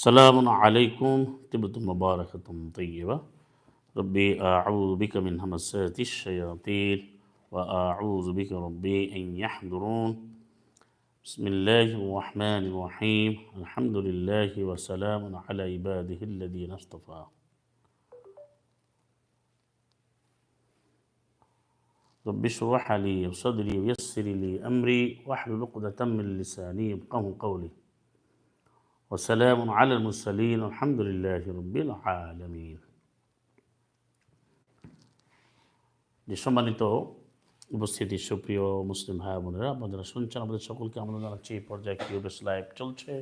سلام عليكم. طبتم مباركة طيبة. ربي أعوذ بك من همسات الشياطين وأعوذ بك ربي أن يحضرون. بسم الله الرحمن الرحيم. الحمد لله وسلام على عباده الذين اصطفى. رب اشرح لي صدري ويسر لي أمري واحلل عقدة من لساني يفقهوا قولي. ওসালাম আল মুসালিন আলহামদুলিল্লাহ রবিল আলমিন যে সম্মানিত উপস্থিতি, সুপ্রিয় মুসলিম ভাই বোনেরা, আপনারা শুনছেন আমাদের সকলকে আমরা জানাচ্ছি। এই পর্যায়ে কিউবেস লাইভ চলছে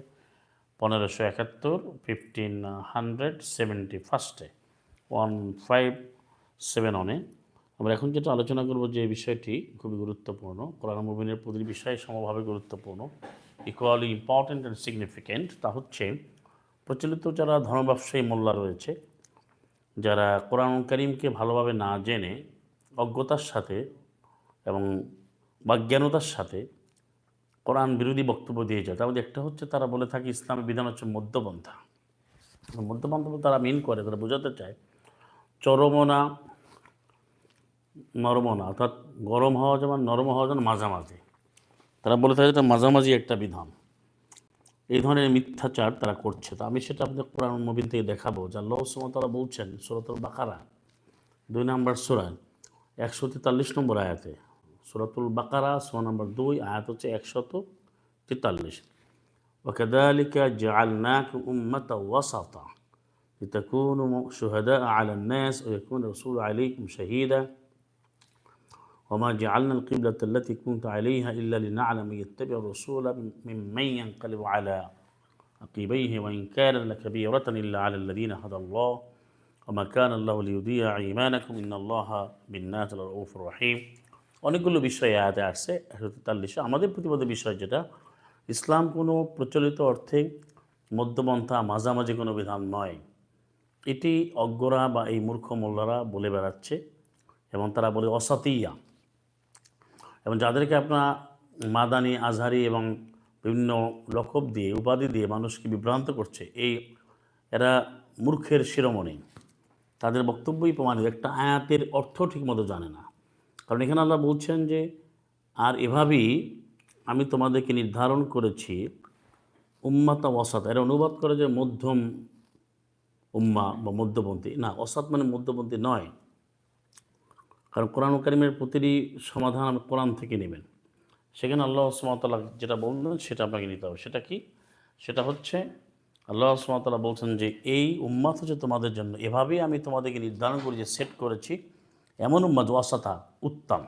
পনেরোশো একাত্তর ফিফটিন হান্ড্রেড সেভেন্টি ফার্স্টে ওয়ান ফাইভ সেভেন ওয়ানে আমরা এখন যেটা আলোচনা করব যে বিষয়টি খুবই গুরুত্বপূর্ণ। কোরআন মুভিনের প্রতিটি বিষয় সমভাবে গুরুত্বপূর্ণ। ইকুয়ালি ইম্পর্ট্যান্ট অ্যান্ড সিগনিফিক্যান্ট তা হচ্ছে প্রচলিত যারা ধর্ম ব্যবসায়ী মোল্লা রয়েছে, যারা কোরআন করিমকে ভালোভাবে না জেনে অজ্ঞতার সাথে এবং বাজ্ঞানতার সাথে কোরআন বিরোধী বক্তব্য দিয়ে যায়। তার মধ্যে একটা হচ্ছে তারা বলে থাকে ইসলামের বিধান হচ্ছে মধ্যপন্থা। মধ্যপন্থা তারা মিন করে, তারা বোঝাতে চায়, চরমনা, নরমনা। অর্থাৎ গরম হওয়া যেমন নরম হওয়া যেমন মাঝামাঝি। তারা বলে থাকে এটা মাঝামাঝি একটা বিধান এই ধরনের মিথ্যাচার তারা করছে তো আমি সেটা আপনাদের কোরআন মবিন থেকে দেখাবো যে আল্লাহ সুমত তারা বলছেন সুরতুল বাকারা দুই নম্বর সুরায় একশো তেতাল্লিশ নম্বর আয়াতে সুরাতুল বাকারা সোয়া নম্বর দুই আয়াত হচ্ছে একশত তেতাল্লিশ وكذلك جعلناك أمة وسطا لتكونوا شهداء على الناس ويكون الرسول عليكم شهيدا وما جعلنا القبلة التي كنت عليها إلا لنعلم من يتبع الرسول ممن ينقلب على عقبيه وإن كان لكبيرة إلا على الذين هدى الله وما كان الله ليضيع إيمانكم إن الله بالناس لرؤوف رحيم অনেকগুলো বিষয় আয়াতে আসছে একশো তেতাল্লিশে আমাদের প্রতিবাদের বিষয় যেটা ইসলাম কোনো প্রচলিত অর্থে মধ্যপন্থা মাঝামাঝি কোনো বিধান নয় এটি অজ্ঞরা বা এই মূর্খ মোল্লারা বলে বেড়াচ্ছে এবং তারা বলে অসাতিয়া এবং যাদেরকে আপনার মাদানি, আজহারি এবং বিভিন্ন লকব দিয়ে, উপাধি দিয়ে মানুষকে বিভ্রান্ত করছে, এই এরা মূর্খের শিরোমণি। তাদের বক্তব্যই প্রমাণিত, একটা আয়াতের অর্থ ঠিকমতো জানে না। কারণ এখানে আল্লাহ বলছেন যে, আর এভাবেই আমি তোমাদেরকে নির্ধারণ করেছি, উম্মাতা অসাত এরা অনুবাদ করে যে মধ্যম উম্মা বা মধ্যপন্থী। না অসাত মানে মধ্যপন্থী নয়। কারণ কোরআন কারিমের প্রতিটি সমাধান আপনি কোরআন থেকে নেবেন। সেখানে আল্লাহ সুমতাল্লাহ যেটা বললেন সেটা আপনাকে নিতে হবে। সেটা কি? সেটা হচ্ছে আল্লাহ সুমতাল্লাহ বলছেন যে, এই উম্মাত হচ্ছে তোমাদের জন্য। এভাবেই আমি তোমাদেরকে নির্ধারণ করি যে সেট করেছি। এমন উম্মাদ ওয়াসাতা, উত্তম,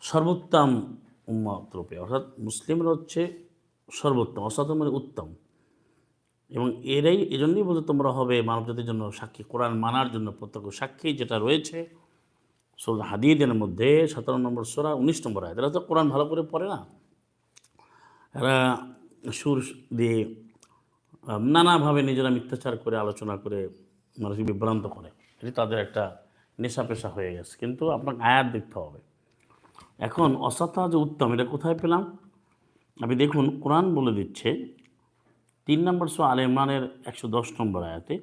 সর্বোত্তম উম্মাত রূপে। অর্থাৎ মুসলিমরা হচ্ছে সর্বোত্তম অসাত মানে উত্তম। এবং এরাই, এজন্যই বলতে তোমরা হবে মানবজাতির জন্য সাক্ষী, কোরআন মানার জন্য প্রত্যক্ষ সাক্ষী যেটা রয়েছে। সোল হাদিদের মধ্যে সতেরো নম্বর সোরা উনিশ নম্বর আয় এরা তো কোরআন ভালো করে পড়ে না। এরা সুর দিয়ে নানাভাবে নিজেরা মিথ্যাচার করে, আলোচনা করে, মানুষকে বিভ্রান্ত করে। এটি তাদের একটা নেশা পেশা হয়ে গেছে। কিন্তু আপনাকে আয়াত দেখতে হবে। এখন অসাতা যে উত্তম, এটা কোথায় পেলাম? আপনি দেখুন, কোরআন বলে দিচ্ছে, তিন নম্বর সো আল ইমরানের একশো দশ নম্বর আয়াতে।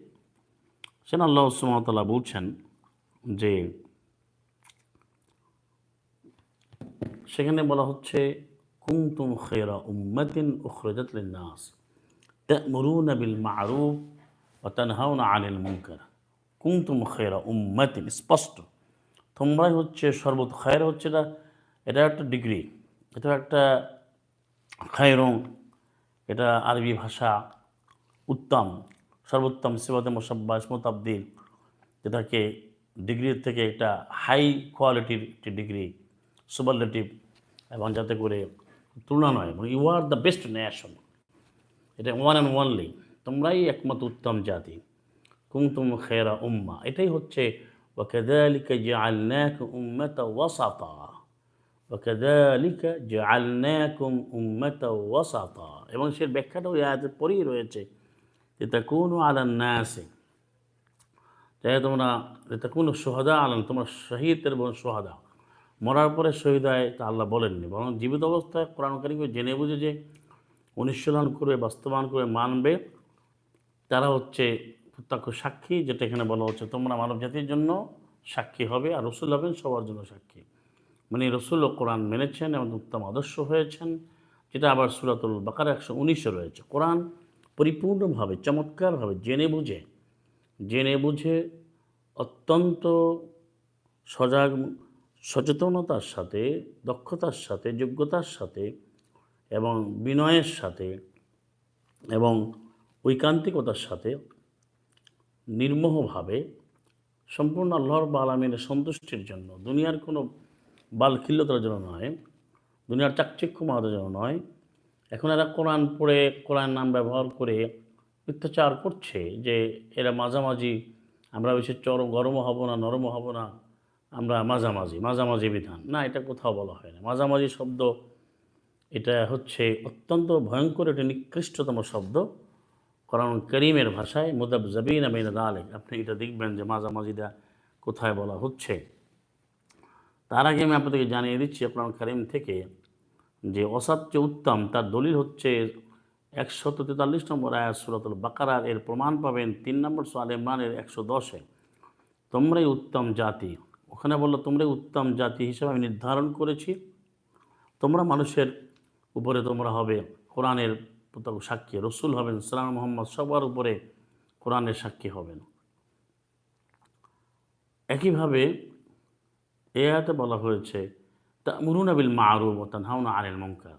সেন আল্লাহ সুমতাল্লাহ বলছেন যে সেখানে বলা হচ্ছে কুমতুম খেরা উম্মাতিন উখরজাত বিল মা'রুফ ওয়া তানহাউনা 'আনিল মুনকার। কুমতুম খেরা উম্মাতিন, স্পষ্ট। তোমরাই হচ্ছে সর্বত খায়ের হচ্ছে এটা এটা একটা ডিগ্রি, এটা একটা খায়রং এটা আরবি ভাষা উত্তম, সর্বোত্তম সিবাতে মোসাব্বা ইসমত যেটাকে ডিগ্রির থেকে একটা হাই কোয়ালিটির একটি ডিগ্রি। সুপারলেটিভ এবং যাতে করে তুলনা নয় এবং you are the best nation এটা ওয়ান অ্যান্ড ওয়ানলি তোমরাই একমাত্র উত্তম জাতি কুমতুম খেরা উম্মা এটাই হচ্ছে وكذلك جعلناك أمة وسطا وكذلك جعلناكم أمة وسطا এবং সে ব্যাখ্যাটাও আয়াতের পরেই রয়েছে যে তা কোনো আলান নাসে যাই তোমরা এটা কোনো সোহাদা আলান তোমরা শহীদের এবং সোহাদা মরার পরে শহীদ হয় তা আল্লাহ বলেননি। বরং জীবিত অবস্থায় কোরআন কারিমকে জেনে বুঝে যে অনুশীলন করে বাস্তবায়ন করে মানবে, তারা হচ্ছে প্রত্যক্ষ সাক্ষী, যেটা এখানে বলা হচ্ছে, তোমরা মানব জাতির জন্য সাক্ষী হবে আর রসুল হবেন সবার জন্য সাক্ষী। মানে রসুল ও কোরআন মেনেছেন এবং উত্তম আদর্শ হয়েছেন, যেটা আবার সুরাতুল বাকার একশো উনিশে রয়েছে। কোরআন পরিপূর্ণভাবে, চমৎকারভাবে জেনে বুঝে জেনে বুঝে অত্যন্ত সজাগ সচেতনতার সাথে, দক্ষতার সাথে, যোগ্যতার সাথে এবং বিনয়ের সাথে এবং ঐকান্তিকতার সাথে নির্মোহভাবে সম্পূর্ণ আল্লাহর বা আলমিনের সন্তুষ্টির জন্য, দুনিয়ার কোনো বালখিল্যতার জন্য নয়, দুনিয়ার চাকচিক্য মাদের জন্য নয়। এখন এরা কোরআন পড়ে, কোরআন নাম ব্যবহার করে মিথ্যাচার করছে যে এরা মাঝামাঝি, আমরা বেশি চরম, গরমও হব না, নরমও হব না। আমরা মাঝামাঝি মাঝামাঝি বিধান। না, এটা কোথাও বলা হয় না। মাঝামাঝি শব্দ, এটা হচ্ছে অত্যন্ত ভয়ঙ্কর একটি নিকৃষ্টতম শব্দ। কোরআন করিমের ভাষায় মুদাব জবিন আমিন আলেক আপনি এটা দেখবেন যে মাঝামাঝিটা কোথায় বলা হচ্ছে। তার আগে আমি আপনাদেরকে জানিয়ে দিচ্ছি কোরআন করিম থেকে যে অসাধ্য উত্তম, তার দলিল হচ্ছে একশত তেতাল্লিশ নম্বর আয়াত সুরাতুল বাকারার এর প্রমাণ পাবেন তিন নম্বর সোয়াল ইমরানের একশো দশে। তোমরাই উত্তম জাতি। ওখানে বলল, তোমরাই উত্তম জাতি হিসেবে আমি নির্ধারণ করেছি। তোমরা মানুষের উপরে তোমরা হবে, কোরআনের সাক্ষী। রসুল হবেন সালাম মোহাম্মদ সবার উপরে কোরআনের সাক্ষী হবেন। একইভাবে এ আয়াতে বলা হয়েছে তা মুরুনাবিল মারুব ও তানহাউনা আনিল মঙ্কার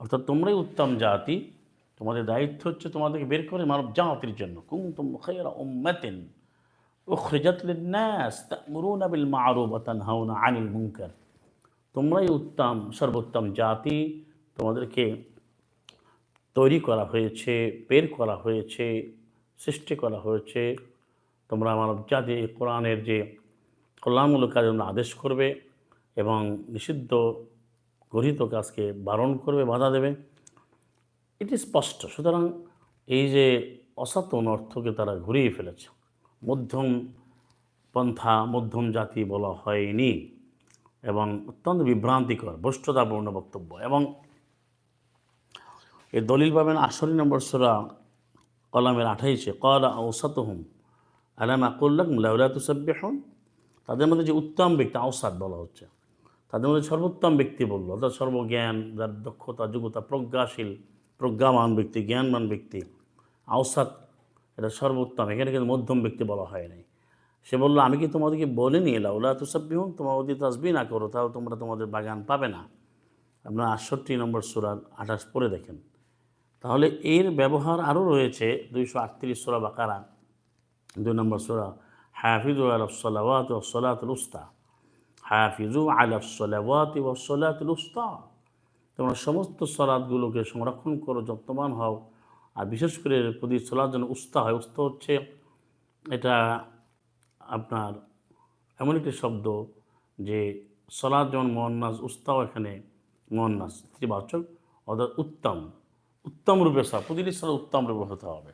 অর্থাৎ তোমরাই উত্তম জাতি, তোমাদের দায়িত্ব হচ্ছে তোমাদেরকে বের করে মানব জাতির জন্য। কুমতুম খায়রা উম্মাতিন। উখরিজাত লিন-নাস তা'মুরুনা বিল মা'রুফ ওয়া তানহাউনা আনিল মুনকার। তোমরাই উত্তম, সর্বোত্তম জাতি, তোমাদেরকে তৈরি করা হয়েছে, বের করা হয়েছে, সৃষ্টি করা হয়েছে। তোমরা মানব জাতি কোরআনের যে কল্যাণমূলক কাজ জন্য আদেশ করবে এবং নিষিদ্ধ গঠিত কাজকে বারণ করবে, বাধা দেবে। এটি স্পষ্ট। সুতরাং এই যে অসাতন অর্থকে তারা ঘুরিয়ে ফেলেছে। মধ্যম পন্থা, মধ্যম জাতি বলা হয়নি এবং অত্যন্ত বিভ্রান্তিকর, ভ্রষ্টতাপূর্ণ বক্তব্য এবং এর দলিল পাবেন আশরি নম্বর সুরা কলামের আঠাইশে, কলা ঔসাতহুম আলাম আকুল্লাক লাউলা তুসাব্বিহুন? তাদের মধ্যে যে উত্তম ব্যক্তি, আওসাদ বলা হচ্ছে, তাদের মধ্যে সর্বোত্তম ব্যক্তি বলল, অর্থাৎ সর্বজ্ঞান, যার দক্ষতা, যোগ্যতা, প্রজ্ঞাশীল প্রজ্ঞামান ব্যক্তি জ্ঞানমান ব্যক্তি, আওসাদ এটা সর্বোত্তম। এখানে কিন্তু মধ্যম ব্যক্তি বলা হয় নাই। সে বলল, আমি কি তোমাদেরকে বলিনি, লাউলা তুসাব্বিহুন? তোমার যদি তাসবি না করো তাহলে তোমরা তোমাদের বাগান পাবে না। আপনার আটষট্টি নম্বর সুরার আঠাশ পরে দেখেন। তাহলে এর ব্যবহার আরও রয়েছে দুইশো আটত্রিশ সোরা বাকারা, দুই নম্বর সোরা হাফিজু আলসলাওয়াত ওসলাতুল উস্তা। হাফিজু আলসলাওয়াত ওসলাতুল উস্তা। তোমরা সমস্ত সলাদগুলোকে সংরক্ষণ করো, যত্নবান হও। আর বিশেষ করে প্রতি সলার জন্য উস্তা হয়। উস্তা হচ্ছে এটা আপনার এমন একটি শব্দ যে সলাদ যেমন মোহন্নাস উস্তাও এখানে মোহন্নাস স্ত্রীবাচক অর্থাৎ উত্তম। উত্তম রূপে সব প্রতিটি সলাদ উত্তম রূপে হতে হবে।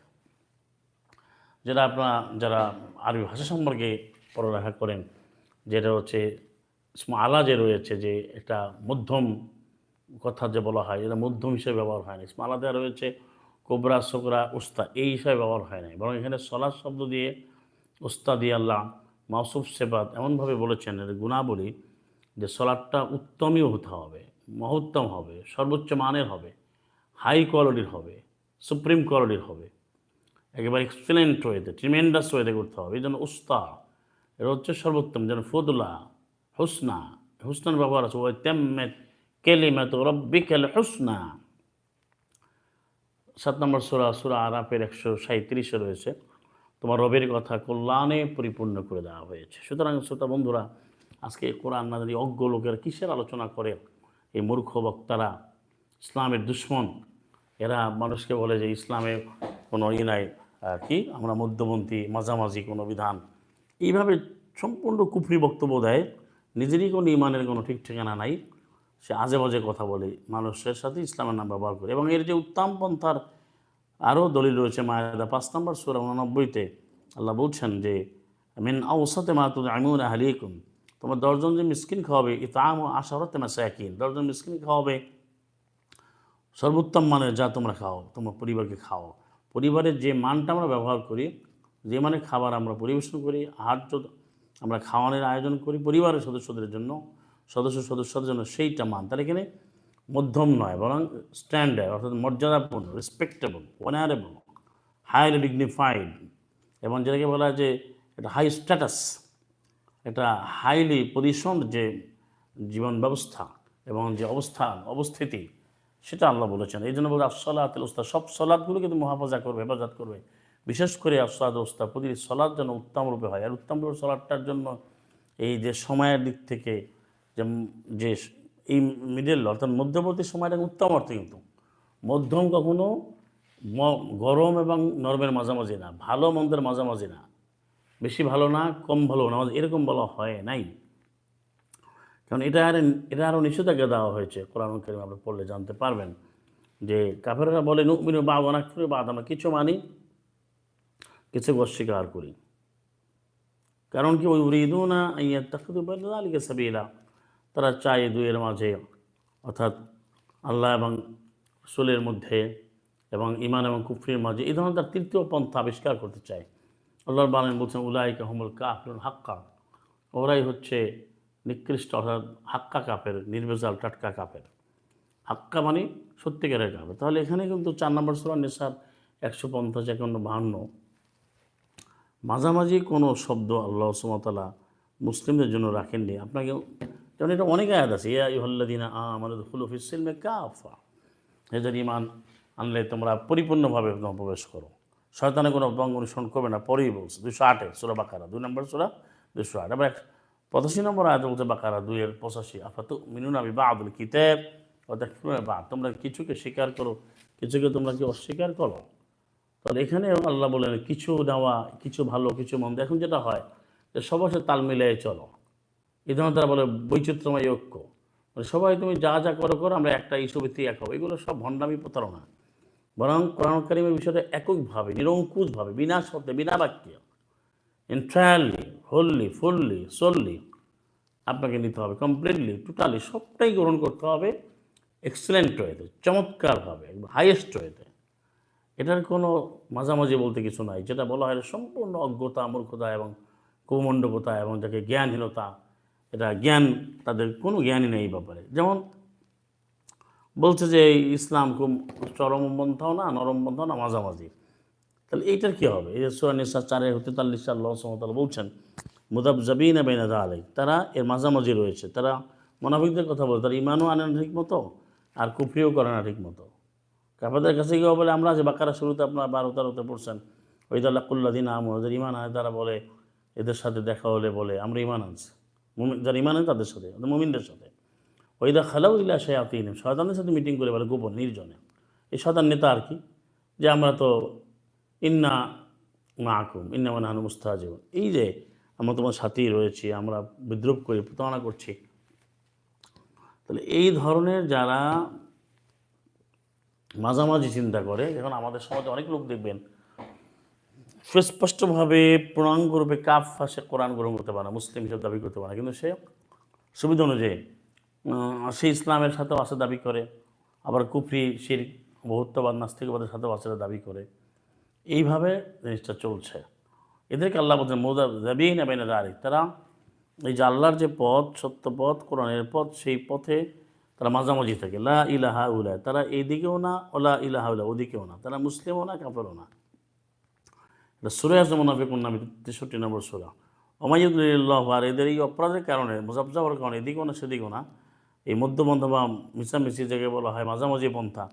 যেটা আপনারা যারা আরবি ভাষা সম্পর্কে পড়ালেখা করেন, যেটা হচ্ছে আলা যে রয়েছে, যে একটা মধ্যম কথা যে বলা হয় যেটা মধ্যম হিসেবে ব্যবহার হয় না। ইসমা আলা দেওয়া রয়েছে কোবরা সোকরা উস্তা, এই হিসাবে ব্যবহার হয় নাই। বরং এখানে সলাদ শব্দ দিয়ে উস্তা দিয়ে আল্লাহ মাসুফ সেবাদ এমনভাবে বলেছেন, এর গুণাবলী যে সলাদটা উত্তমই হতে হবে, মহত্তম হবে, সর্বোচ্চ মানের হবে, হাই কোয়ালিটির হবে, সুপ্রিম কোয়ালিটির হবে, একেবারে এক্সেলেন্ট ওয়েতে, ট্রিমেন্ডাস ওয়েতে করতে হবে। এই জন্য উস্তা এটা হচ্ছে সর্বোত্তম। যেন ফদুলা, হুসনা, হুসনার ব্যবহার আছে ওই তেম্মেত কেলিমেত রব্বিকেল হুসনা। সাত নম্বর সুরা সুরা আরাফের একশো সাঁত্রিশে রয়েছে। তোমার রবের কথা কল্যাণে পরিপূর্ণ করে দেওয়া হয়েছে। সুতরাং শ্রোতা বন্ধুরা, আজকে কোরআন না জানি অজ্ঞ লোকেরা কিসের আলোচনা করে? এই মূর্খ বক্তারা, ইসলামের দুশ্মন, এরা মানুষকে বলে যে ইসলামে কোনো ই নাই কি? আমরা মধ্যপন্থী মাঝামাঝি কোনো বিধান। এইভাবে সম্পূর্ণ কুফরি বক্তব্য দেয়, নিজেরই কোনো ইমানের কোনো ঠিক ঠিকানা নাই। সে আজে বাজে কথা বলে, মানুষের সাথে ইসলামের নাম ব্যবহার করে। এবং এর যে উত্তম পন্থার আরও দলিল রয়েছে, মায়েদা পাঁচ নম্বর সুরা উননব্বইতে আল্লাহ বলছেন যে, মিন আউসাতে মা তুদ আমুন আহলিকুম। তোমার দশজন যে মিসকিন খাওয়াবে, ইতাম ও আশারতে মাসাকিন। দশজন মিসকিন খাওয়াবে, সর্বোত্তম মানের যা তোমরা খাও, তোমার পরিবারকে খাও। পরিবারের যে মানটা আমরা ব্যবহার করি, যে মানে খাবার আমরা পরিবেশন করি, আহার্য আমরা খাওয়ানোর আয়োজন করি পরিবারের সদস্যদের জন্য সদস্য সদস্যদের জন্য সেইটা মান। তার এখানে মধ্যম নয়, বরং স্ট্যান্ডার্ড অর্থাৎ মর্যাদাপূর্ণ রেসপেক্টেবল অনারেবল হাইলি ডিগনিফাইড এবং যেটাকে বলা হয় যে এটা হাই স্ট্যাটাস এটা হাইলি পজিশন যে জীবন ব্যবস্থা এবং যে অবস্থান অবস্থিতি, সেটা আল্লাহ বলেছেন। এই জন্য বলে আসলাতুল উস্তা, সব সলাদগুলো কিন্তু মহাফাজা করবে, হেফাজত করবে। বিশেষ করে আসলাদ উস্তা, প্রতিটি সলাদ যেন উত্তম রূপে হয়। আর উত্তম রূপে সলাদটার জন্য এই যে সময়ের দিক থেকে যে যে এই মিডল অর্থাৎ মধ্যবর্তী সময়টা উত্তম অর্থে কিন্তু। মধ্যম কখনো গরম এবং নরমের মাঝামাঝি না, ভালো মন্দের মাঝামাঝি না, বেশি ভালো না, কম ভালো না, এরকম বলা হয় নাই। কারণ এটা আর, এটা আরও নিষেধাজ্ঞা দেওয়া হয়েছে, কোরআন করিম আপনি পড়লে জানতে পারবেন। যে কাফেররা বলে নুকমিনু বা অনাক বাদ আমরা কিছু মানি, কিছু অস্বীকার করি। কারণ কি? ওই উরিদু না ইয়া তাকুদু আলিকে সাবিলা। তারা চায় দুয়ের মাঝে। অর্থাৎ আল্লাহ এবং রসুলের মধ্যে এবং ইমান এবং কুফরির মাঝে এই ধরনের তার তৃতীয় পন্থা আবিষ্কার করতে চায়। আল্লাহর বালেন বলছেন, উলাইকা হুমুল কাফরুল হাক্কা ওরাই হচ্ছে নিকৃষ্ট, অর্থাৎ হাক্কা কাপের নির্বেজাল টাটকা কাপের হাক্কা মানে সত্যিকারের কাপের তাহলে এখানে কিন্তু চার নম্বর সুরা নেশার একশো পঞ্চাশ, একান্ন, বাহান্ন, মাঝামাঝি কোনো শব্দ আল্লাহ সুমতলা মুসলিমদের জন্য রাখেননি। আপনাকে যেমন এটা অনেক আয়াত আছে, ইয়া ইহল্লাদিনা আমাদের হুলুফিসিলমে কাফা। এদের ইমান আনলে তোমরা পরিপূর্ণভাবে প্রবেশ করো। শয়তানে কোনো অঙ্গ অনুসরণ করবে না, পরেই বলছে দুশো আটে, সুরা বাকারা, দুই নম্বর সুরা দুশো আট। আবার পঁচাশি নম্বর আয়াত বলছে বাকারা দুইয়ের পঁচাশি, আফাত মিনুন আমি বা আদুল কিতাব বা তোমরা কিছুকে স্বীকার করো, কিছুকে তোমরা কি অস্বীকার করো? তাহলে এখানে আল্লাহ বলেন কিছু নেওয়া কিছু ভালো, কিছু মন্দ, এখন যেটা হয় যে সবার তাল মিলিয়ে চলো। এই ধরনের তারা বলে বৈচিত্র্যময় ঐক্য। মানে সবাই তুমি যা যা করো করো, আমরা একটা ইস্যু ভিত্তিক এক হব। এগুলো সব ভণ্ডামি প্রতারণা। বরং কোরআন কারিমের বিষয়টা এককভাবে, নিরঙ্কুশভাবে, বিনা শব্দে, বিনা বাক্যে এন্টায়ারলি হোললি ফুললি সোললি আপনাকে নিতে হবে। কমপ্লিটলি টোটালি সবটাই গ্রহণ করতে হবে এক্সেলেন্ট ওয়েতে চমৎকারভাবে হাইয়েস্ট ওয়েতে এটার কোনো মাঝামাঝি বলতে কিছু নাই। যেটা বলা হয় সম্পূর্ণ অজ্ঞতা, মূর্খতা এবং কৌমণ্ডকতা এবং যাকে জ্ঞানহীনতা এটা জ্ঞান, তাদের কোনো জ্ঞানই নেই ব্যাপারে। যেমন বলছে যে ইসলাম খুব চরম বন্ধাও না, নরম বন্ধাও না, মাঝামাঝি। তাহলে এইটার কী হবে? এই যে সুরা নিসা চারে তেতাল্লিশ আল্লাহ সমতাল বলছেন মুদাব জাবিন বেনাদা আলাই তারা এর মাঝামাঝি রয়েছে। তারা মোনাফিকদের কথা বলে, তারা ইমানও আনে না ঠিক মতো আর কুফরিও করে না ঠিক মতো কাফেরদের কাছে গিয়ে বলে আমরা যে বাকারা শুরুতে আপনার বারো তেরোতে পড়ছেন ওইদাল্লাহ কুল্লাদিন আম ওদের ইমান আনে, তারা বলে, এদের সাথে দেখা হলে বলে, আমরা ইমান আনছি। যারা ইমান আনে তাদের সাথে ওদের মুমিনদের সাথে। ওইদা খালাউ ইলা শায়াতিন শয়তানের সাথে মিটিং করে বলে গোপন, নির্জনে। এই শয়তান নেতা আর কি? যে আমরা তো ইন্না মাহকুম ইন্না মানহানু মুস্তাহাজিব এই যে আমরা তোমার সাথেই রয়েছি, আমরা বিদ্রুপ করি প্রতারণা করছি। তাহলে এই ধরনের যারা মাঝামাঝি চিন্তা করে, এখন আমাদের সমাজে অনেক লোক দেখবেন সুস্পষ্টভাবে পূর্ণাঙ্গ রূপে কাফ ফাঁসে কোরআন গ্রহণ করতে পারে না, মুসলিম হিসেবে দাবি করতে পারে না। কিন্তু সে সুবিধা অনুযায়ী সে ইসলামের সাথেও আসে দাবি করে, আবার কুফরি শির বহুত্ববাদ, নাস্তিকবাদের সাথেও আসে দাবি করে। এইভাবে জিনিসটা চলছে। এদেরকে আল্লাহ বলছেন, মৌদা জাবিন আবেনা দাঁড়ি তারা এই যে আল্লাহর যে পথ, সত্য পথ, কোরআনের পথ, সেই পথে তারা মাঝামাঝি থাকে। লা ইলাহা উলা তারা এইদিকেও না ওলা ইলাহা উলা ওদিকেও না। তারা মুসলিমও না কাপড়ও না। এটা সুরে আছে মোনাফিকুন নামে তেষট্টি নম্বর সুরা ওমাইদুল্লাহ আর এদের এই অপরাধের কারণে মুজাফজাফর কারণে এদিকেও না সেদিকেও না, এই মধ্যপন্থা বা মিশামিশি জায়গায় বলা হয়, মাঝামাঝি পন্থা,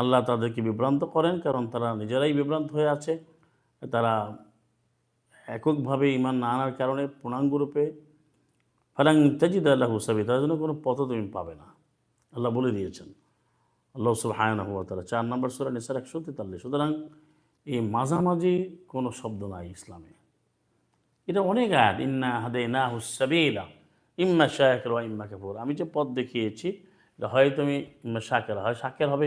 আল্লাহ তাদেরকে বিভ্রান্ত করেন কারণ তারা নিজেরাই বিভ্রান্ত হয়ে আছে। তারা এককভাবে ইমান না আনার কারণে পূর্ণাঙ্গরূপে ফারাং তাজিদ আল্লাহ হুসাবি তার জন্য কোনো পথ তুমি পাবে না। আল্লাহ বলে দিয়েছেন। আল্লাহ সুবহানাহু ওয়া তারা চার নম্বর সূরা নিসার একশো তেতাল্লিশ। সুতরাং এই মাঝামাঝি কোনো শব্দ নাই ইসলামে। এটা অনেক আয়াত, ইন্না হাদে না হুসাবিলা ইম্মা শাকের ওয়া ইম্মা কাপুর আমি যে পথ দেখিয়েছি হয় তুমি ইম্মা শাকের, হয় শাকের হবে,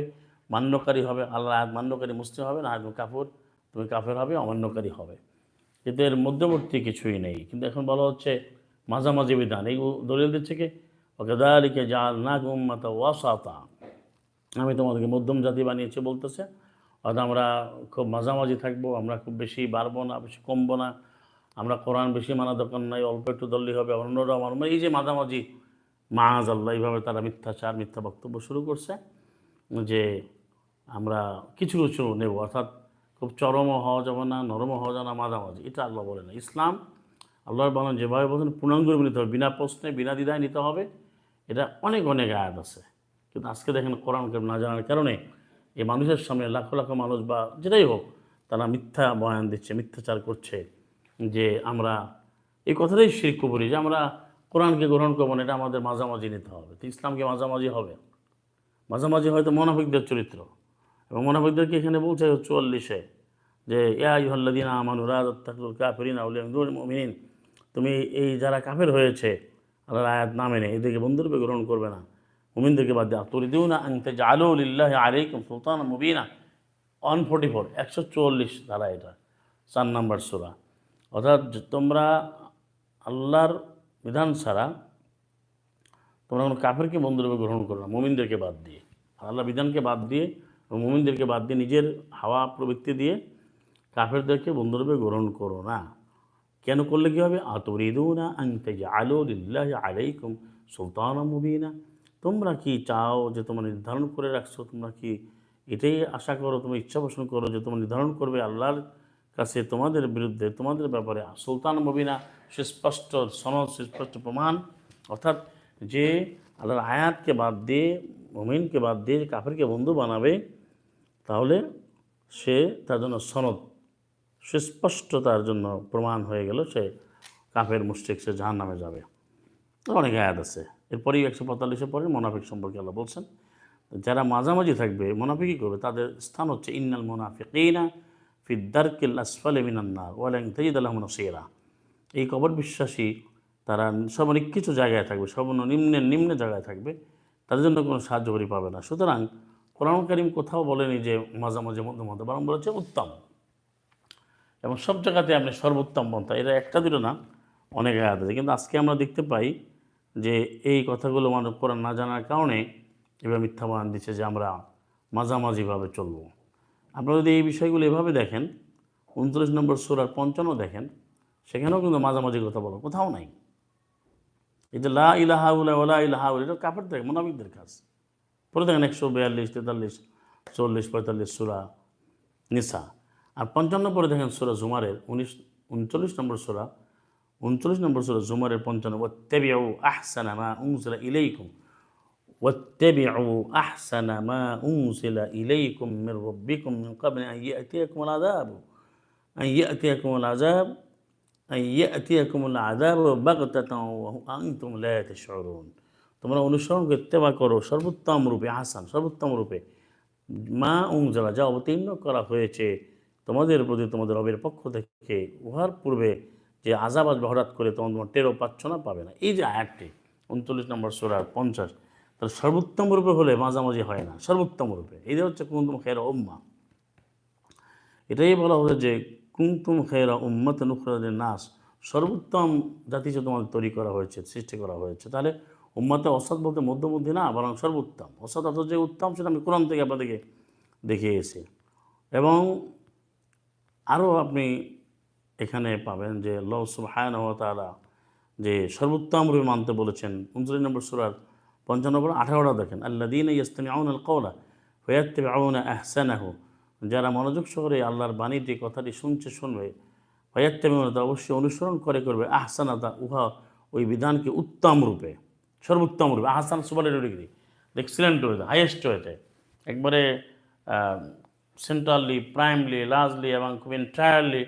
মান্যকারী হবে আল্লাহ আয়াত মান্যকারী মুসলিম হবে, না তুমি কাপুর তুমি কাফের হবে, অমান্যকারী হবে। কিন্তু এর মধ্যবর্তী কিছুই নেই। কিন্তু এখন বলা হচ্ছে মাঝামাঝি বিধান। এই দলিল দিচ্ছে কি? ওকেদালিকে জাল না উম্মাতা ওয়াসাতা। আমি তোমাদেরকে মধ্যম জাতি বানিয়েছি বলতেছে। হয়তো আমরা খুব মাঝামাঝি থাকব, আমরা খুব বেশি বাড়বো না, বেশি কমবো না। আমরা কোরআন বেশি মানা দরকার নাই, অল্প একটু দল্লি হবে অন্যরা আমার এই যে মাঝামাঝি মাহাজ আল্লাহ এইভাবে তারা মিথ্যাচার, মিথ্যা বক্তব্য শুরু করছে যে আমরা কিছু কিছু নেব। অর্থাৎ খুব চরমও হওয়া যাবে না, নরমও হওয়া যাবে না, মাঝামাঝি। এটা আল্লাহ বলে না। ইসলাম আল্লাহর বানান যেভাবে বলছেন, পূর্ণাঙ্গ নিতে হবে। বিনা প্রশ্নে, বিনা দ্বিধায় নিতে হবে। এটা অনেক অনেক আয়াত আছে। কিন্তু আজকে দেখেন কোরআন না জানার কারণে এই মানুষের সামনে লাখো লাখো মানুষ বা যেটাই হোক, তারা মিথ্যা বয়ান দিচ্ছে, মিথ্যাচার করছে যে আমরা, এই কথাটাই শির করি যে আমরা কোরআনকে গ্রহণ করব না, এটা আমাদের মাঝামাঝি নিতে হবে। তো ইসলামকে মাঝামাঝি হবে। মাঝামাঝি হয়তো মোনাফিকদের চরিত্র। এবং মোনাফিকদেরকে এখানে বলছে চুয়াল্লিশে যে ইয়াহল্লাদিন আমানুরাদুল কাফরিন আউলিয়ামদুল মমিন তুমি এই যারা কাফের হয়েছে আল্লাহর আয়াত না মেনে এদেরকে বন্ধুরূপে গ্রহণ করবে না। মুমিনদেরকে বাদ দেওয়া দিও না আনতে জালুল্লাহ আলাইকুম সুলতান মুবিনা। ওয়ান ফোর্টি ফোর একশো চুয়াল্লিশ ধারা এটা, চার নাম্বার সুরা। অর্থাৎ তোমরা আল্লাহর বিধান ছাড়া তোমরা কোনো কাফেরকে বন্ধুরূপে গ্রহণ করো না, মুমিনদেরকে বাদ দিয়ে। আল্লাহ বিধানকে বাদ দিয়ে এবং মুমিনদেরকে বাদ দিয়ে নিজের হাওয়া প্রবৃত্তি দিয়ে কাফেরদেরকে বন্ধুরূপে গ্রহণ করো না। কেন করলে কী হবে? আতরিদুনা আনতে আলো লিল্লাহ আলাইকুম সুলতান মুবিনা। তোমরা কি চাও যে তোমরা নির্ধারণ করে রাখছো? তোমরা কি এটাই আশা করো, তোমরা ইচ্ছা পোষণ করো যে তোমরা নির্ধারণ করবে আল্লাহর কাছে তোমাদের বিরুদ্ধে, তোমাদের ব্যাপারে? সুলতান মুবিনা সুস্পষ্ট সনদ, সুস্পষ্ট প্রমাণ, অর্থাৎ যে আল্লাহর আয়াতকে বাদ দিয়ে, মমিনকে বাদ দিয়ে কাফেরকে বন্ধু বানাবে, তাহলে সে তার জন্য সনদ সুস্পষ্ট তার জন্য প্রমাণ হয়ে গেল সে কাফের মুশ্রিক, সে জাহান নামে যাবে। অনেক আয়াত আছে। এরপরেই একশো পঁয়তাল্লিশে পরে মোনাফিক সম্পর্কে আল্লাহ বলছেন, যারা মাঝামাঝি থাকবে, মোনাফিকই করবে, তাদের স্থান হচ্ছে ইন্নাল মোনাফিকিনা ফিদ্দারকিল আসফালে মিনান্না ওয়ালাং তাজিদ আল্লাহ নসিরা। এই কবর বিশ্বাসী, তারা সর্বনিকৃষ্ট জায়গায় থাকবে, সর্বনিম্ন নিম্ন জায়গায় থাকবে, তাদের জন্য কোনো সাহায্য করি পাবে না। সুতরাং কোরআন করিম কোথাও বলেনি যে মাঝামাঝি মধ্যে মধ্যে বরং বলেছে উত্তম। এবং সব জায়গাতে আপনি সর্বোত্তম পন্থা, এটা একটা দুটো না, অনেক আয়াত আছে। কিন্তু আজকে আমরা দেখতে পাই যে এই কথাগুলো মানুষ কোরআন না জানার কারণে এবার মিথ্যা বয়ান দিচ্ছে যে আমরা মাঝামাঝিভাবে চলব। আপনারা যদি এই বিষয়গুলো এভাবে দেখেন উনত্রিশ নম্বর সুরার পঞ্চান্ন দেখেন, সেখানেও কিন্তু মাঝামাঝি কথা বলো কোথাও নাই। এই যে লা ইলাহা উলা ওলা ইলাহা উলা এটা কাপড় দেখে মোনাবিকদের কাজ। পরে দেখেন একশো বিয়াল্লিশ, তেতাল্লিশ, চল্লিশ, পঁয়তাল্লিশ সুরা নিসা। আর পঞ্চান্ন পরে দেখেন সুরা জুমারের উনিশ, উনচল্লিশ নম্বর সুরা উনচল্লিশ নম্বর সুরা জুমারের পঞ্চান্ন ওয়াত্তাবিউ আহসানা মা উনজিলা ইলাইকুম ওয়াত্তাবিউ আহসানা মা উনজিলা ইলাইকুম মির রাব্বিকুম মিন ক্বাবলি আন ইয়াতিয়াকুম আল-আযাব আন ইয়াতিয়াকুম আল-আযাব আন ইয়াতিয়াকুম আল-আযাব বাগতাতান ওয়া আনতুম লা তাশউরুন তোমরা অনুসরণ করতে বা করো সর্বোত্তম রূপে আহসান সর্বোত্তম রূপে মা উংজলা যা অবতীর্ণ করা হয়েছে তোমাদের প্রতি তোমাদের রবের পক্ষ থেকে উহার পূর্বে যে আজাব আসবে হঠাৎ করে, তখন তোমার টেরও পাচ্ছ না, পাবে না। এই যে আয়াতটি, উনচল্লিশ নম্বর সোরার পঞ্চাশ, তাহলে সর্বোত্তম রূপে হলে মাঝামাঝি হয় না, সর্বোত্তম রূপে। এই যে হচ্ছে কুন্তুম খেরা উম্মা। এটাই বলা হচ্ছে যে কুন্তুম খেরা উম্মত নুখরাদের নাস, সর্বোত্তম জাতি যে তোমাদের তৈরি করা হয়েছে, সৃষ্টি করা হয়েছে, তাহলে উম্মাতে অসৎ বলতে মধ্যমধ্যে না, বরং সর্বোত্তম। অসৎ অর্থ যে উত্তম, সেটা আমি কোরআন থেকে আপনাদেরকে দেখিয়েছি এবং আরও আপনি এখানে পাবেন যে লহ সুবহান যে সর্বোত্তম রূপে মানতে বলেছেন। উনচল্লিশ নম্বর সুরার পঞ্চান্ন নম্বর আঠারোটা দেখেন আল্লা দিন ইস্তামি আউন আল কৌলা হয়াত্তে আউন আহসানাহু। যারা মনোযোগ সহরে আল্লাহর বাণীটি কথাটি শুনছে, শুনবে হয়াত্তে তা অবশ্যই অনুসরণ করে করবে। আহসানাতা উহা ওই বিধানকে উত্তম রূপে, সর্বোত্তম রূপে। আহসান সুপারের ডিগ্রি, এক্সিলেন্ট ওয়েতে হাইয়েস্ট ওয়েতে একবারে সেন্ট্রালি প্রাইমলি লার্জলি এবং খুব এন্টায়ারলি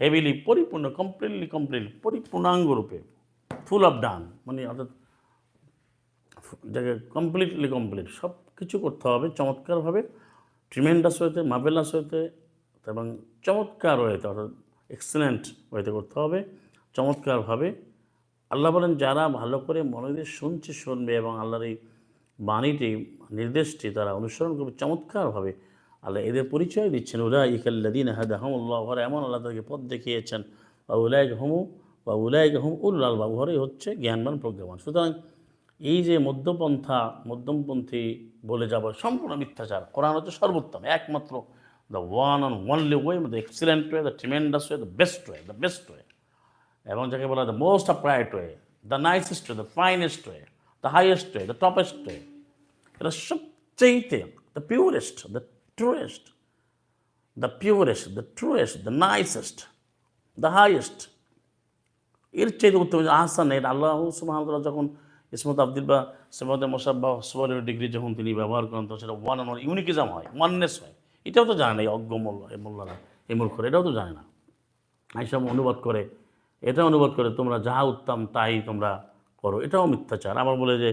হেভিলি পরিপূর্ণ কমপ্লিটলি কমপ্লিট পরিপূর্ণাঙ্গ রূপে ফুল অফ ডান মানে অর্থাৎ যাকে কমপ্লিটলি কমপ্লিট সব কিছু করতে হবে, চমৎকারভাবে ট্রিমেন্ডাস ওয়েতে মার্বেলাস ওয়েতে এবং চমৎকার ওয়েতে অর্থাৎ এক্সেলেন্ট ওয়েতে করতে হবে, চমৎকারভাবে। আল্লাহ বলেন, যারা ভালো করে মনে দিয়ে শুনছে, শুনবে এবং আল্লাহর এই বাণীটি, নির্দেশটি তারা অনুসরণ করবে, চমৎকারভাবে আল্লাহ এদের পরিচয় দিচ্ছেন। উলা ইকাল্লাদিন হাদাহমুল্লাহ ঘরে এমন আল্লাহ তাদেরকে পথ দেখিয়েছেন। বা উলায়ক হমু বা উলায়ক হম উল্লাল বা ঘরে হচ্ছে জ্ঞানবান প্রজ্ঞাবান। সুতরাং এই যে মধ্যপন্থা, মধ্যমপন্থী বলে যাব, সম্পূর্ণ মিথ্যাচার। কোরআন হচ্ছে সর্বোত্তম, একমাত্র the one on only way the excellent way the tremendous way the best way the best way এবং যাকে বলা the most of upright way the nicest way the finest way the highest way the toppest way এটা সবচেয়েতে the purest the truest the purest the truest the nicest the highest এর চাইতে উত্তম আহসান আল্লাহ সুমাহতাল্লাহ যখন ইসমত আব্দুল বা সেমতে মোসাব বা সবরের ডিগ্রি যখন তিনি ব্যবহার করেন তখন সেটা ওয়ান অন ইউনিকিজম হয় ওয়াননেস হয়। এটাও তো জানে না এই অজ্ঞ মোল্লা, এই মোল্লারা, এই মূর্খরা, এটাও তো জানে না। এইসব অনুবাদ করে এটা অনুবাদ করে, তোমরা যাহা উত্তম, তাই তোমরা করো। এটাও মিথ্যাচার। আবার বলে যে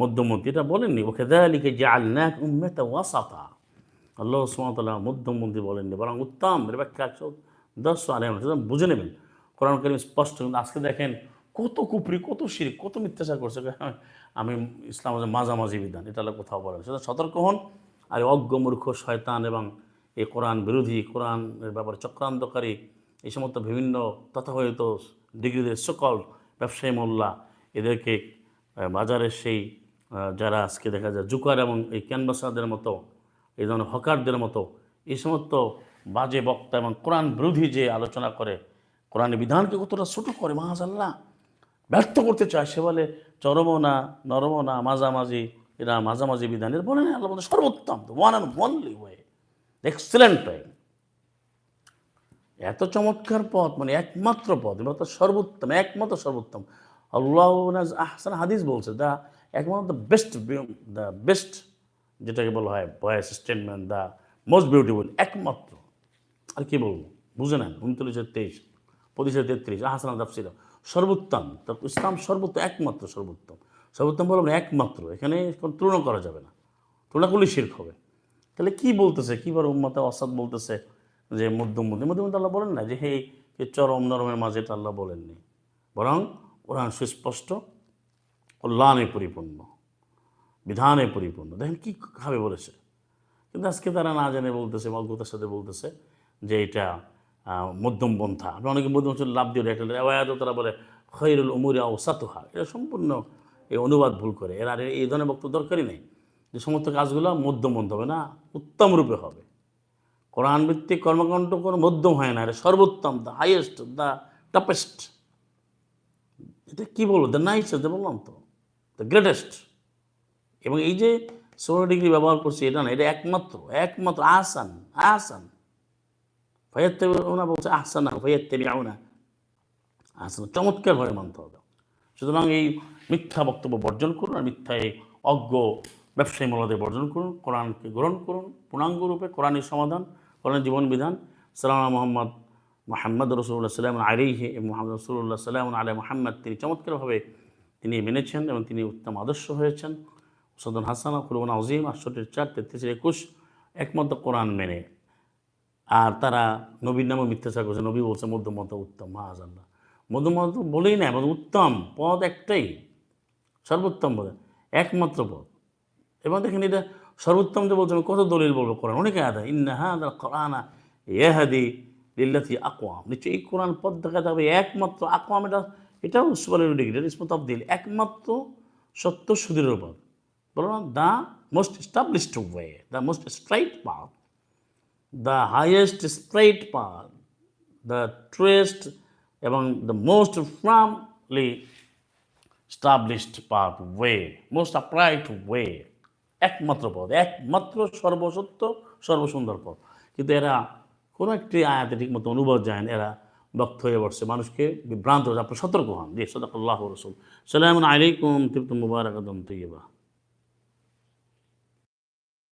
মধ্যমন্ত্রী এটা বলেননি, ওকে দেয়া লিখে যে আল্লাহ উম্মেতা ওয়াসাতা। আল্লাহ সুমতাল্লাহ মধ্যমন্ত্রী বলেননি বরং উত্তম এর ব্যাখ্যা একশো দশ আলম বুঝে নেবেন। কোরআন করিম স্পষ্ট কিন্তু আজকে দেখেন কত কুপরি কত শির কত মিথ্যাচার করছে। আমি ইসলাম মাঝামাঝি বিধান, এটা হলো কোথাও বলেন সেটা সতর্ক হন আর অজ্ঞ মূর্খ শয়তান এবং এই কোরআন বিরোধী, কোরআনের ব্যাপারে চক্রান্তকারী, এই সমস্ত বিভিন্ন তথাকথিত ডিগ্রিদের সকল ব্যবসায়ী মোল্লা, এদেরকে বাজারের সেই যারা আজকে দেখা যায় জুকার এবং এই ক্যানভাসাদের মতো এই ধরনের হকারদের মতো এই সমস্ত বাজে বক্তা এবং কোরআন বিরোধী যে আলোচনা করে, কোরআনের বিধানকে কতটা ছোটো করে মাহাজাল্লাহ ব্যর্থ করতে চায়, সে বলে, চরমও না, নরমও না, মাঝামাঝি, এরা মাঝামাঝি বিধান। এর বলে না, আল্লাহ সর্বোত্তম one and only way excellent way এত চমৎকার পথ মানে একমাত্র পথ এবার তো সর্বোত্তম, একমাত্র সর্বোত্তম। আল্লাহ আহসান হাদিস বলছে, দা, একমাত্র দ্য বেস্ট দ্য বেস্ট যেটাকে বলা হয় voice statement the most beautiful, একমাত্র। আর কি বলব? বুঝে নেন উনত্রিশের তেইশ পঁচিশের তেত্রিশ, আহসান তাফসির সর্বোত্তম তো ইসলাম সর্বোত্তম, একমাত্র সর্বোত্তম। সর্বোত্তম বললাম একমাত্র, এখানে তুলনা করা যাবে না। তুলনা করলে শির্ক হবে। তাহলে কি বলতেছে কীবার উম্মাতে অসাদ বলতেছে যে মধ্যম মধ্যে মধ্যে মধ্যে আল্লাহ বলেন না যে, হে চরম নরমের মাঝে এটা আল্লাহ বলেননি। বরং কোরআন সুস্পষ্ট কল্যাণে পরিপূর্ণ। বিধানে পরিপূর্ণ। দেখেন কী ভাবে বলেছে। কিন্তু আজকে তারা না জেনে বলতেছে অজ্ঞতার সাথে বলতেছে যে এটা মধ্যম পন্থা। আপনি অনেকে মধ্যম লাভ দিয়ে একটা আওয়াজ তারা বলে খৈরুল উমুরি সাতুহা। এটা সম্পূর্ণ এই অনুবাদ ভুল করে। এর আর এই ধরনের বক্তব্য দরকারই নেই। যে সমস্ত কাজগুলো মধ্যম পন্থা হবে না, উত্তম রূপে হবে। কোরআন ভিত্তিক কর্মকাণ্ড কোনো মধ্যম হয় না। এটা সর্বোত্তম দ্য হাইয়েস্ট দ্য টপেস্ট এটা কী বলব? দ্য নাইসেস্ট বললাম তো। দ্য গ্রেটেস্ট এবং এই যে ষোলো ডিগ্রি ব্যবহার করছি, এটা না, এটা একমাত্র একমাত্র আহসান আহসান। ভাইয়াতে ওনা বলছে আহসানা ভাইয়াতে না আহসান চমৎকারভাবে মানতে হবে। সুতরাং এই মিথ্যা বক্তব্য বর্জন করুন আর মিথ্যা এই অজ্ঞ ব্যবসায়ী মূল্যদের বর্জন করুন, কোরআনকে গ্রহণ করুন, পূর্ণাঙ্গ রূপে কোরআনের সমাধান কোরআনের জীবন বিধান। সালাম মোহাম্মদ মোহাম্মদ রসুল্লাহ সাল্লাম আলিহে মোহাম্মদ রসুল্লাহ সাল্লাম আলী মোহাম্মদ। তিনি চমৎকারভাবে তিনি মেনেছেন এবং তিনি উত্তম আদর্শ হয়েছেন। সদন হাসান কুরবান আজিম আটষট্টির চার, তেত্রিশের একুশ একমাত্র কোরআন মেনে। আর তারা নবীর নামে মিথ্যাচার করছে, নবী বলছে মধ্যমত উত্তম, মাহাজাল্লাহ। মধ্যমত বলেই না এবং উত্তম পদ একটাই, সর্বোত্তম পদ, একমাত্র পদ। এবং দেখেন এটা সর্বোত্তম যে বলছে আমি কত দলিল বলব কোরআন? অনেকে আদা ইন্না কোরআনা ইহাদি লিল্লাথি আকোয়াম নিশ্চয়ই এই কোরআন পদ দেখা যাবে, একমাত্র আকোয়াম এটা, এটাও সুপারের ডিগ্রি ইসমত আব্দিল একমাত্র সত্য সুদীর পদ। বলো না the most established way the most straight path the highest straight path, the truest এবং the most firmly established path way, most upright way, একমাত্র পথ একমাত্র সর্বসত্য সর্বসুন্দর পথ। কিন্তু এরা কোনো একটি আয়াতে ঠিক মতো অনুবাদ যায় এরা বক্ত হয়ে বসছে। মানুষকে বিভ্রান্ত হয়ে আপনি সতর্ক হন। যে সদাক আল্লাহ রসুল। সালাম আলাইকুম তৃপ্ত মুবারক তৈবা